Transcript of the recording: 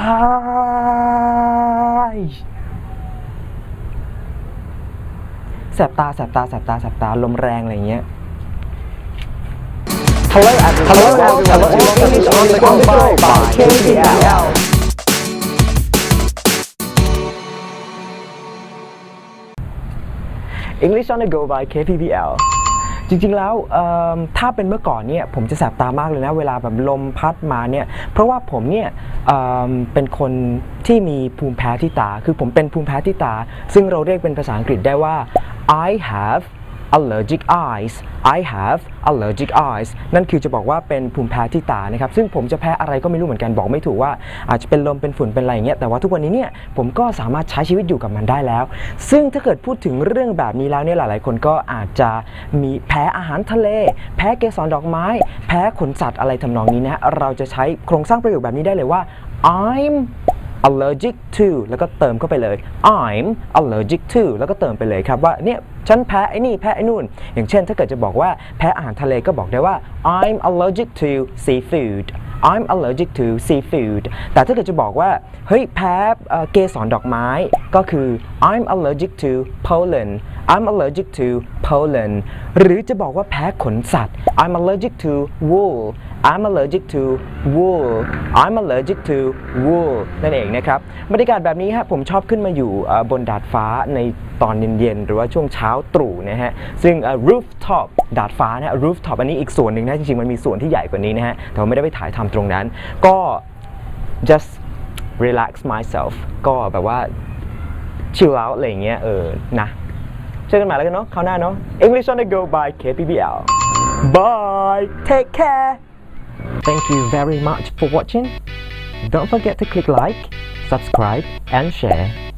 ายแสบตาแสบตาแสบตาแสบตาลมแรงอะไรอย่างเงี้ย Hello everyone Hello everyone. Hello English on the go by by KPL. English on the go by KPBL จริงๆแล้วถ้าเป็นเมื่อก่อนเนี่ยผมจะแสบตามากเลยนะเวลาแบบลมพัดมาเนี่ยเพราะว่าผมเนี่ยเเป็นคนที่มีภูมิแพ้ที่ตา คือผมเป็นภูมิแพ้ที่ตา ซึ่งเราเรียกเป็นภาษาอังกฤษได้ว่า I have allergic eyes I have allergic eyes นั่นคือจะบอกว่าเป็นภูมิแพ้ที่ตานะครับ ซึ่งผมจะแพ้อะไรก็ไม่รู้เหมือนกันบอกไม่ถูกว่าอาจจะเป็นลมเป็นฝุ่นเป็นอะไรอย่างเงี้ยแต่ว่าทุกวันนี้เนี่ยผมก็สามารถใช้ชีวิตอยู่กับมันได้แล้ว ซึ่งถ้าเกิดพูดถึงเรื่องแบบนี้แล้วเนี่ยหลาย ๆ คนก็อาจจะมีแพ้อาหารทะเล แพ้เกสรดอกไม้ แพ้ขนสัตว์อะไรทำนองนี้นะเราจะใช้โครงสร้างประโยคแบบนี้ได้เลยว่า I'm allergic to แล้วก็เติมเข้าไปเลย I'm allergic to แล้วก็เติมไปเลยครับว่าเนี่ยฉันแพ้ไอ้นี่แพ้ไอ้นู่น อย่างเช่นถ้าเกิดจะบอกว่าแพ้อาหารทะเลก็บอกได้ว่า I'm allergic to seafood I'm allergic to seafood แต่ถ้าเกิดจะบอกว่าเฮ้ยแพ้เกสรดอกไม้ก็คือ I'm allergic to pollen I'm allergic to pollen หรือจะบอกว่าแพ้ขนสัตว์ I'm allergic to wool I'm allergic to wool I'm allergic to wool นั่นเองนะครับบรรยากาศแบบนี้ฮะผมชอบขึ้นมาอยู่บนดาดฟ้าในตอนเย็นๆ หรือว่าช่วงเช้าตรู่นะฮะ ซึ่ง rooftop ดาดฟ้านะ rooftop อันนี้อีกส่วนหนึ่งนะ จริงๆ มันมีส่วนที่ใหญ่กว่านี้นะฮะ แต่ไม่ได้ไปถ่ายทำตรงนั้น ก็ just relax myself ก็แบบว่า chill out อะไรเงี้ยเออนะเจอกันใหม่แล้วกันเนาะคราวหน้าเนาะ English on the go by KPBL Bye take care Thank you very much for watching Don't forget to click like subscribe and share